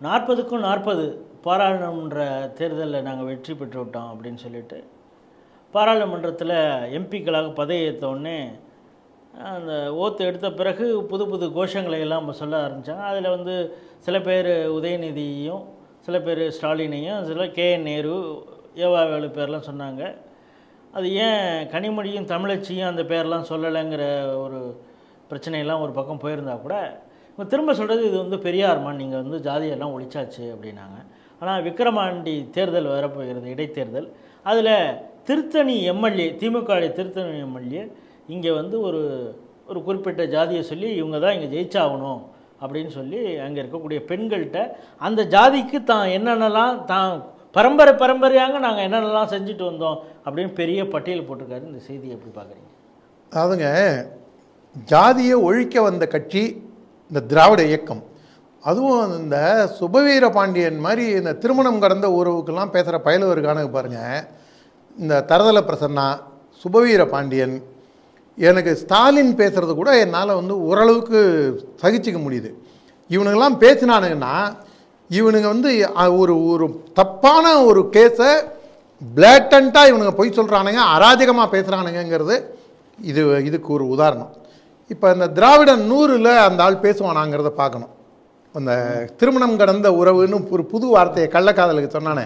நாற்பதுக்கும் நாற்பது பாராளுமன்ற தேர்தலில் நாங்கள் வெற்றி பெற்று விட்டோம் அப்படின்னு சொல்லிட்டு பாராளுமன்றத்தில் எம்பிக்களாக பதவி உடனே அந்த ஓத்து எடுத்த பிறகு புது புது கோஷங்களை எல்லாம் நம்ம சொல்ல ஆரம்பித்தாங்க அதில் வந்து சில பேர் உதயநிதியையும் சில பேர் ஸ்டாலினையும் சில கே என் நேரு ஏவாவேலு பேர்லாம் சொன்னாங்க. அது ஏன் கனிமொழியும் தமிழச்சியும் அந்த பேர்லாம் சொல்லலைங்கிற ஒரு பிரச்சனையெல்லாம் ஒரு பக்கம் போயிருந்தா கூட இப்போ திரும்ப சொல்கிறது இது வந்து பெரியார்மா நீங்கள் வந்து ஜாதியெல்லாம் ஒழிச்சாச்சு அப்படின்னாங்க. ஆனால் விக்ரமாண்டி தேர்தல் வரப்போகிறது இடைத்தேர்தல். அதில் திருத்தணி எம்எல்ஏ திமுக திருத்தணி எம்எல்ஏ இங்கே வந்து ஒரு ஒரு குறிப்பிட்ட ஜாதியை சொல்லி இவங்க தான் இங்கே ஜெயிச்சாகணும் அப்படின்னு சொல்லி அங்கே இருக்கக்கூடிய பெண்கள்கிட்ட அந்த ஜாதிக்கு தான் என்னென்னலாம் தான் பரம்பரை பரம்பரையாக நாங்கள் என்னென்னலாம் செஞ்சுட்டு வந்தோம் அப்படின்னு பெரிய பட்டியல் போட்டிருக்காரு. இந்த செய்தியை எப்படி பார்க்குறீங்க? அதாவதுங்க ஜாதியை ஒழிக்க வந்த கட்சி இந்த திராவிட இயக்கம். அதுவும் இந்த சுபவீர பாண்டியன் மாதிரி இந்த திருமணம் கடந்த உறவுக்கெல்லாம் பேசுகிற பயலுவர் பாருங்கள் இந்த தரதல பிரசன்னா சுபவீர பாண்டியன் எனக்கு ஸ்டாலின் பேசுகிறது கூட என்னால் வந்து ஓரளவுக்கு சகிச்சிக்க முடியுது. இவனுங்கெல்லாம் பேசினானுங்கன்னா இவனுங்க வந்து ஒரு ஒரு தப்பான ஒரு கேஸை பிளாட்டண்ட்டாக இவனுங்க பொய் சொல்கிறானுங்க அராஜகமாக பேசுகிறானுங்கிறது இது இதுக்கு ஒரு உதாரணம். இப்போ இந்த திராவிடன் நூறில் அந்த ஆள் பேசுவானாங்கிறத பார்க்கணும். அந்த திருமணம் கடந்த உறவுன்னு ஒரு புது வார்த்தையை கள்ளக்காதலுக்கு சொன்னானே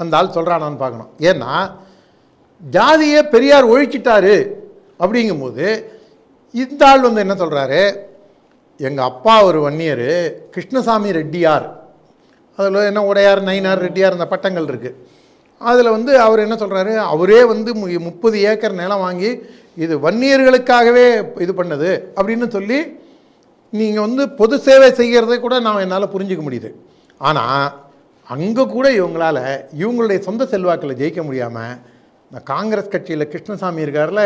அந்த ஆள் சொல்கிறானான்னு பார்க்கணும். ஏன்னா ஜாதியை பெரியார் ஒழிச்சிட்டாரு அப்படிங்கும்போது இந்த ஆள் வந்து என்ன சொல்கிறாரு எங்கள் அப்பா ஒரு வன்னியர் கிருஷ்ணசாமி ரெட்டியார். அதில் என்ன உடையார் நயினார் ரெட்டியார் இந்த பட்டங்கள் இருக்குது அதில் வந்து அவர் என்ன சொல்கிறாரு அவரே வந்து முப்பது ஏக்கர் நிலம் வாங்கி இது வன்னியர்களுக்காகவே இது பண்ணது அப்படின்னு சொல்லி நீங்கள் வந்து பொது சேவை செய்கிறதை கூட நான் என்னால் புரிஞ்சுக்க முடியுது. ஆனால் அங்கே கூட இவங்களால இவங்களுடைய சொந்த செல்வாக்கில் ஜெயிக்க முடியாமல் இந்த காங்கிரஸ் கட்சியில் கிருஷ்ணசாமி இருக்கார்ல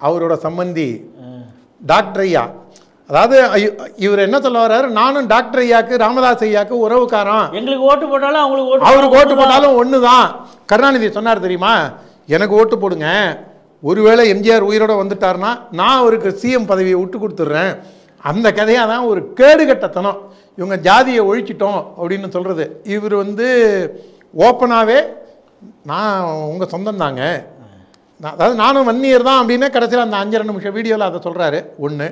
அவரோட சம்பந்தி டாக்டர் ஐயா அதாவது இவர் என்ன சொல்ல வர்றாரு? நானும் டாக்டர் ஐயாக்கு ராமதாஸ் ஐயாக்கு உறவுக்காரன். எங்களுக்கு ஓட்டு போட்டாலும் அவங்களுக்கு ஓட்டு அவருக்கு ஓட்டு போட்டாலும் ஒன்று தான் கருணாநிதி சொன்னார் தெரியுமா? எனக்கு ஓட்டு போடுங்க. ஒருவேளை எம்ஜிஆர் உயிரோட வந்துட்டாருன்னா நான் அவருக்கு சிஎம் பதவியை விட்டு கொடுத்துட்றேன். அந்த கதையாக தான் ஒரு கேடுகட்டத்தனம் இவங்க ஜாதியை ஒழிச்சிட்டோம் அப்படின்னு சொல்கிறது இவர் வந்து ஓப்பனாகவே நான் உங்கள் சொந்தம் தாங்க. நான் அதாவது நானும் வன்னியர் தான் அப்படின்னா கடைசியில் அந்த அஞ்சரை நிமிஷம் வீடியோவில் அதை சொல்கிறாரு ஒன்று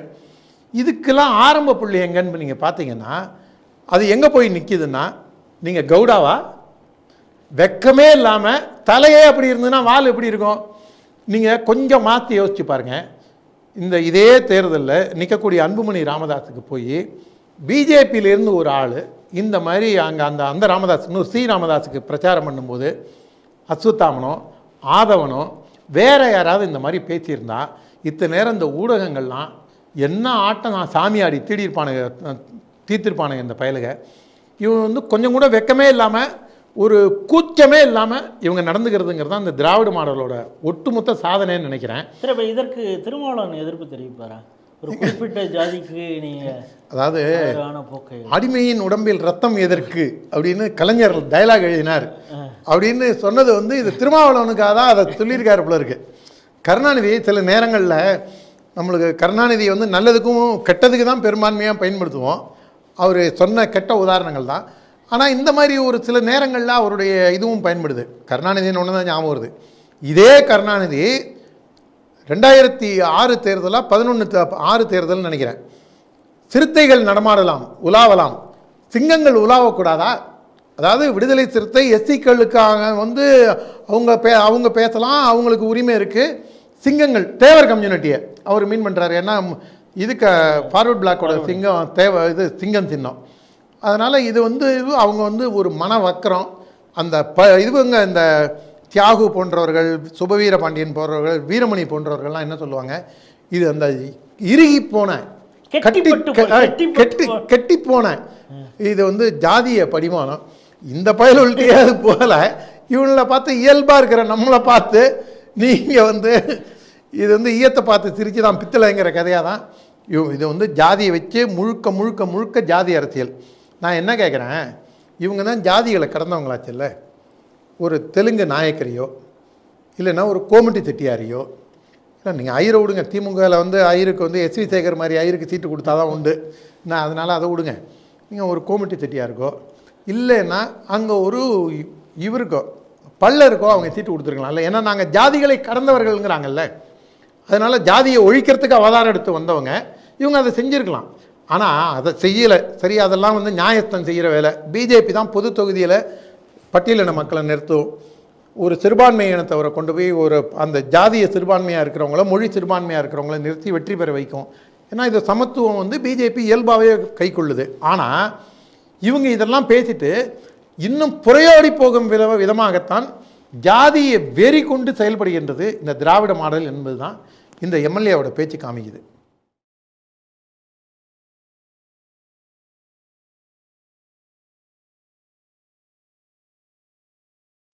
இதுக்கெல்லாம் ஆரம்ப புள்ளி எங்கன்னு நீங்கள் பார்த்தீங்கன்னா அது எங்கே போய் நிற்கிதுன்னா நீங்கள் கவுடாவா வெக்கமே இல்லாமல் தலையே அப்படி இருந்ததுன்னா வால் எப்படி இருக்கும்? நீங்கள் கொஞ்சம் மாற்றி யோசிச்சு பாருங்கள் இந்த இதே தேர்தலில் நிற்கக்கூடிய அன்புமணி ராமதாஸுக்கு போய் பிஜேபியிலேருந்து ஒரு ஆள் இந்த மாதிரி அங்கே அந்த அந்த ராமதாஸ் இன்னும் சி ராமதாஸுக்கு பிரச்சாரம் பண்ணும்போது அஸ்வத்தாமனோ ஆதவனோ வேற யாராவது இந்த மாதிரி பேசியிருந்தா இத்தனை நேரம் இந்த ஊடகங்கள்லாம் என்ன ஆட்டம் நான் சாமியாடி தீடியிருப்பானுங்க தீர்த்திருப்பானுங்க இந்த பயலுக இவன் வந்து கொஞ்சம் கூட வெக்கமே இல்லாமல் ஒரு கூச்சமே இல்லாமல் இவங்க நடந்துக்கிறதுங்கிறது தான் இந்த திராவிட மாடலோட ஒட்டுமொத்த சாதனைன்னு நினைக்கிறேன். சரி இப்போ இதற்கு திருமாவளவன் எதிர்ப்பு தெரிவிப்பாரா? ஒரு குறிப்பிட்ட ஜாதிக்கு நீங்கள் அதாவது அடிமையின் உடம்பில் ரத்தம் எதற்கு அப்படின்னு கலைஞர் டயலாக் எழுதினார். அப்படின்னு சொன்னது வந்து இது திருமாவளவனுக்காக தான் அதை சொல்லியிருக்காரு போல இருக்கு. கருணாநிதி சில நேரங்களில் நம்மளுக்கு கருணாநிதி வந்து நல்லதுக்கும் கெட்டதுக்கு தான் பெரும்பான்மையாக பயன்படுத்துவோம். அவர் சொன்ன கெட்ட உதாரணங்கள் தான். ஆனால் இந்த மாதிரி ஒரு சில நேரங்களில் அவருடைய இதுவும் பயன்படுது. கருணாநிதின்னு ஒன்று தான் ஞாபகம் வருது. இதே கருணாநிதி ரெண்டாயிரத்தி ஆறு தேர்தலாக பதினொன்று ஆறு தேர்தல்னு நினைக்கிறேன். சிறுத்தைகள் நடமாடலாம் உலாவலாம். சிங்கங்கள் உலாவக்கூடாதா? அதாவது விடுதலை சிறுத்தை எஸ்சிக்களுக்காக வந்து அவங்க பே அவங்க பேசலாம் அவங்களுக்கு உரிமை இருக்குது சிங்கங்கள் தேவர் கம்யூனிட்டியை. அவர் மீன் பண்ணுறாரு ஏன்னா இதுக்கு ஃபார்வர்ட் பிளாக்கோட சிங்கம் தேவ இது சிங்கம் சின்னம். அதனால் இது வந்து அவங்க வந்து ஒரு மன வக்கரம். அந்த ப இதுவங்க இந்த தியாகு போன்றவர்கள் சுபவீர பாண்டியன் போன்றவர்கள் வீரமணி போன்றவர்கள்லாம் என்ன சொல்லுவாங்க? இது அந்த இறுகி போன கட்டி- கெட்டி கெட்டி போன. இது வந்து ஜாதிய படிமானம். இந்த பயலுள்கிட்டே அது போல இவங்கள பார்த்து இயல்பாக இருக்கிற நம்மளை பார்த்து நீங்கள் வந்து இது வந்து ஈயத்தை பார்த்து சிரிச்சு தான் பித்தளைங்கிற கதையாக தான் இவ இது வந்து ஜாதியை வச்சு முழுக்க முழுக்க முழுக்க ஜாதி அரசியல். நான் என்ன கேட்குறேன் இவங்க தான் ஜாதிகளை கடந்தவங்களாச்சுல்ல. ஒரு தெலுங்கு நாயக்கரையோ இல்லைன்னா ஒரு கோமட்டி செட்டியாரையோ இல்லை நீங்கள் ஐயரை விடுங்க திமுகவில் வந்து ஐயருக்கு வந்து எஸ்வி சேகர் மாதிரி ஐயருக்கு சீட்டு கொடுத்தா தான் உண்டு. நான் அதனால் அதை விடுங்க. நீங்கள் ஒரு கோமட்டி செட்டியாருக்கோ இல்லைன்னா அங்கே ஒரு இவருக்கோ பல்லருக்கோ அவங்க சீட்டு கொடுத்துருக்கலாம்ல ஏன்னா நாங்கள் ஜாதிகளை கடந்தவர்கள்ங்கிறாங்கல்ல. அதனால் ஜாதியை ஒழிக்கிறதுக்கு அவதாரம் எடுத்து வந்தவங்க இவங்க அதை செஞ்சுருக்கலாம். ஆனால் அதை செய்யலை. சரி அதெல்லாம் வந்து நியாயஸ்தம் செய்கிற வேலை. பிஜேபி தான் பொது தொகுதியில் பட்டியலின மக்களை நிறுத்தும். ஒரு சிறுபான்மை இனத்தவரை கொண்டு போய் ஒரு அந்த ஜாதிய சிறுபான்மையாக இருக்கிறவங்கள மொழி சிறுபான்மையாக இருக்கிறவங்கள நிறுத்தி வெற்றி பெற வைக்கும். ஏன்னா இது சமத்துவம் வந்து பிஜேபி இயல்பாகவே கைக்கொள்ளுது ஆனால் இவங்க இதெல்லாம் பேசிட்டு இன்னும் புறையோடி போகும் வித விதமாகத்தான் ஜாதியை வெறி கொண்டு செயல்படுகின்றது இந்த திராவிட மாடல் என்பது தான் இந்த எம்எல்ஏவோட பேச்சு காமிக்குது.